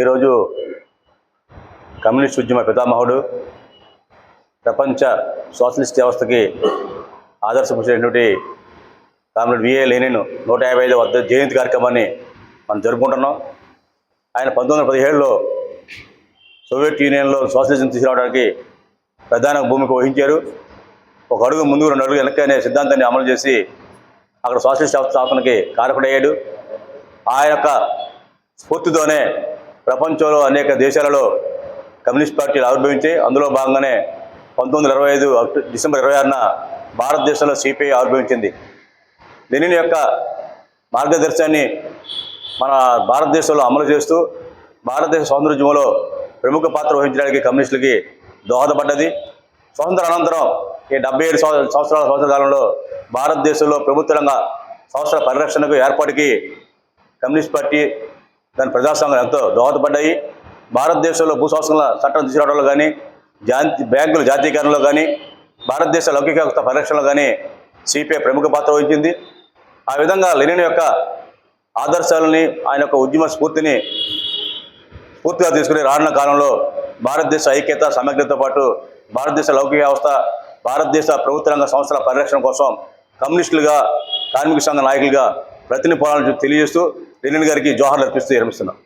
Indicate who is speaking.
Speaker 1: ఈరోజు కమ్యూనిస్ట్ ఉద్యమ పితామహుడు ప్రపంచ సోషలిస్ట్ వ్యవస్థకి ఆదర్శపరిచినటువంటి కామ్రేడ్ విఏ లెనిన్ నూట యాభై ఐదు వద్ద జయంతి కార్యక్రమాన్ని మనం జరుపుకుంటున్నాం. ఆయన పంతొమ్మిది వందల పదిహేడులో సోవియట్ యూనియన్లో సోషలిజం తీసుకురావడానికి ప్రధాన భూమిక వహించారు. ఒక అడుగు ముందు రెండు అడుగు వెనక్కి అనే సిద్ధాంతాన్ని అమలు చేసి అక్కడ సోషలిస్ట్ వ్యవస్థ స్థాపనకి కారకుడయ్యాడు. ఆ యొక్క స్ఫూర్తితోనే ప్రపంచంలో అనేక దేశాలలో కమ్యూనిస్ట్ పార్టీలు ఆవిర్భవించాయి అందులో భాగంగానే పంతొమ్మిది వందల ఇరవై ఐదు డిసెంబర్ ఇరవై ఆరున భారతదేశంలో సిపిఐ ఆవిర్భవించింది. లెనిన్ యొక్క మార్గదర్శనాన్ని మన భారతదేశంలో అమలు చేస్తూ భారతదేశ సౌందర్యంలో ప్రముఖ పాత్ర వహించడానికి కమ్యూనిస్టులకి దోహదపడ్డది. స్వతంత్ర అనంతరం ఈ డెబ్బై ఏడు సంవత్సరాల సంవత్సర కాలంలో భారతదేశంలో ప్రభుత్వ రంగ సంవత్సర పరిరక్షణకు ఏర్పాటుకి కమ్యూనిస్ట్ పార్టీ దాని ప్రజాస్వామ్యం ఎంతో దోహదపడ్డాయి. భారతదేశంలో భూ చట్టం తీసుకురావడంలో కానీ జాతి బ్యాంకుల జాతీయకరణలో కానీ భారతదేశ లౌకిక వ్యవస్థ పరిరక్షణలో కానీ సిపిఐ ప్రముఖ పాత్ర వహించింది. ఆ విధంగా లెనిన్ యొక్క ఆదర్శాలని ఆయన యొక్క ఉద్యమ స్ఫూర్తిని పూర్తిగా తీసుకుని రానున్న కాలంలో భారతదేశ ఐక్యత సమగ్రతతో పాటు భారతదేశ లౌకిక వ్యవస్థ భారతదేశ ప్రభుత్వ రంగ సంస్థల పరిరక్షణ కోసం కమ్యూనిస్టులుగా కార్మిక సంఘ నాయకులుగా ప్రతిని పోరాలని తెలియజేస్తూ లెనిన్ గారికి జోహార్లు అర్పిస్తూ విరమిస్తున్నాం